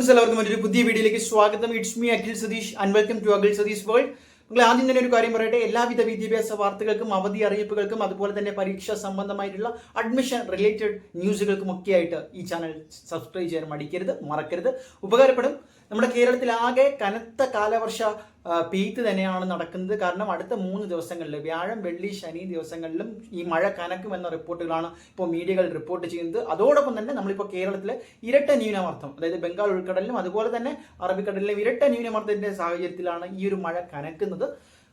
Friends എല്ലാവർക്കും മറ്റൊരു പുതിയ വീഡിയോയിലേക്ക് സ്വാഗതം. It's me Akhil Satheesh. And welcome to Akhil Satheesh world നിങ്ങൾ ആദ്യം തന്നെ ഒരു കാര്യം പറയട്ടെ. എല്ലാവിധ വിദ്യാഭ്യാസ വാർത്തകൾക്കും അവധി അറിയിപ്പുകൾക്കും അതുപോലെ തന്നെ പരീക്ഷ സംബന്ധമായിട്ടുള്ള അഡ്മിഷൻ റിലേറ്റഡ് ന്യൂസുകൾക്കും ഒക്കെ ആയിട്ട് ഈ ചാനൽ സബ്സ്ക്രൈബ് ചെയ്യാൻ മടിക്കരുത് മറക്കരുത്. ഉപകാരപ്പെടും. നമ്മുടെ കേരളത്തിൽ ആകെ കനത്ത കാലവർഷ ആ, പെയ്ത്ത് തന്നെയാണ് നടക്കുന്നത്. കാരണം അടുത്ത മൂന്ന് ദിവസങ്ങളിൽ വ്യാഴം വെള്ളി ശനി ദിവസങ്ങളിലും ഈ മഴ കനക്കുമെന്ന റിപ്പോർട്ടുകളാണ് ഇപ്പോൾ മീഡിയകൾ റിപ്പോർട്ട് ചെയ്യുന്നത്. അതോടൊപ്പം തന്നെ നമ്മളിപ്പോൾ കേരളത്തിൽ ഇരട്ട ന്യൂനമർദ്ദം അതായത് ബംഗാൾ ഉൾക്കടലിലും അതുപോലെ തന്നെ അറബിക്കടലിലും ഇരട്ട ന്യൂനമർദ്ദത്തിന്റെ സാഹചര്യത്തിലാണ് ഈ ഒരു മഴ കനക്കുന്നത്.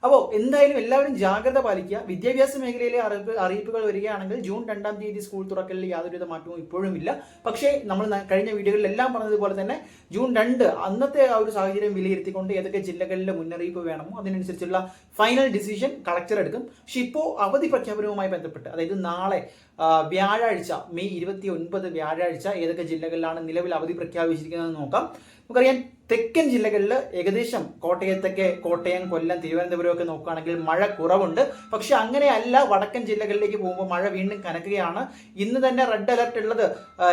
അപ്പോൾ എന്തായാലും എല്ലാവരും ജാഗ്രത പാലിക്കുക. വിദ്യാഭ്യാസ മേഖലയിലെ അറിയിപ്പ് അറിയിപ്പുകൾ വരികയാണെങ്കിൽ ജൂൺ രണ്ടാം തീയതി സ്കൂൾ തുറക്കലിൽ യാതൊരുവിധ മാറ്റവും ഇപ്പോഴും ഇല്ല. പക്ഷേ നമ്മൾ കഴിഞ്ഞ വീഡിയോകളിലെല്ലാം പറഞ്ഞതുപോലെ തന്നെ ജൂൺ രണ്ട് അന്നത്തെ ആ ഒരു സാഹചര്യം വിലയിരുത്തിക്കൊണ്ട് ഏതൊക്കെ ജില്ലകളിലെ മുന്നറിയിപ്പ് വേണമോ അതിനനുസരിച്ചുള്ള ഫൈനൽ ഡിസിഷൻ കളക്ടർ എടുക്കും. പക്ഷെ ഇപ്പോൾ അവധി പ്രഖ്യാപനവുമായി ബന്ധപ്പെട്ട് അതായത് നാളെ വ്യാഴാഴ്ച മെയ് ഇരുപത്തി ഒൻപത് വ്യാഴാഴ്ച ഏതൊക്കെ ജില്ലകളിലാണ് നിലവിൽ അവധി പ്രഖ്യാപിച്ചിരിക്കുന്നത് നോക്കാം. നമുക്കറിയാം തെക്കൻ ജില്ലകളിൽ ഏകദേശം കോട്ടയത്തൊക്കെ കോട്ടയം കൊല്ലം തിരുവനന്തപുരം ഒക്കെ നോക്കുകയാണെങ്കിൽ മഴ കുറവുണ്ട്. പക്ഷെ അങ്ങനെയല്ല വടക്കൻ ജില്ലകളിലേക്ക് പോകുമ്പോൾ മഴ വീണ്ടും കനക്കുകയാണ്. ഇന്ന് തന്നെ റെഡ് അലർട്ട് ഉള്ളത്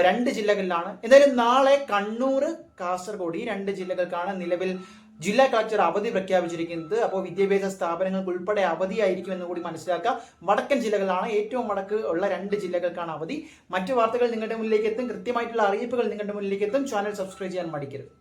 രണ്ട് ജില്ലകളിലാണ്. എന്തായാലും നാളെ കണ്ണൂർ കാസർഗോഡ് ഈ രണ്ട് ജില്ലകൾക്കാണ് നിലവിൽ ജില്ലാ കളക്ടർ അവധി പ്രഖ്യാപിച്ചിരിക്കുന്നത്. അപ്പോൾ വിദ്യാഭ്യാസ സ്ഥാപനങ്ങൾക്ക് ഉൾപ്പെടെ അവധിയായിരിക്കും എന്ന് കൂടി മനസ്സിലാക്കുക വടക്കൻ ജില്ലകളാണ് ഏറ്റവും വടക്ക് ഉള്ള രണ്ട് ജില്ലകൾക്കാണ് അവധി. മറ്റു വാർത്തകൾ നിങ്ങളുടെ മുന്നിലേക്ക് എത്തും. കൃത്യമായിട്ടുള്ള അറിയിപ്പുകൾ നിങ്ങളുടെ മുന്നിലേക്ക് എത്തും. ചാനൽ സബ്സ്ക്രൈബ് ചെയ്യാൻ മടിക്കരുത്.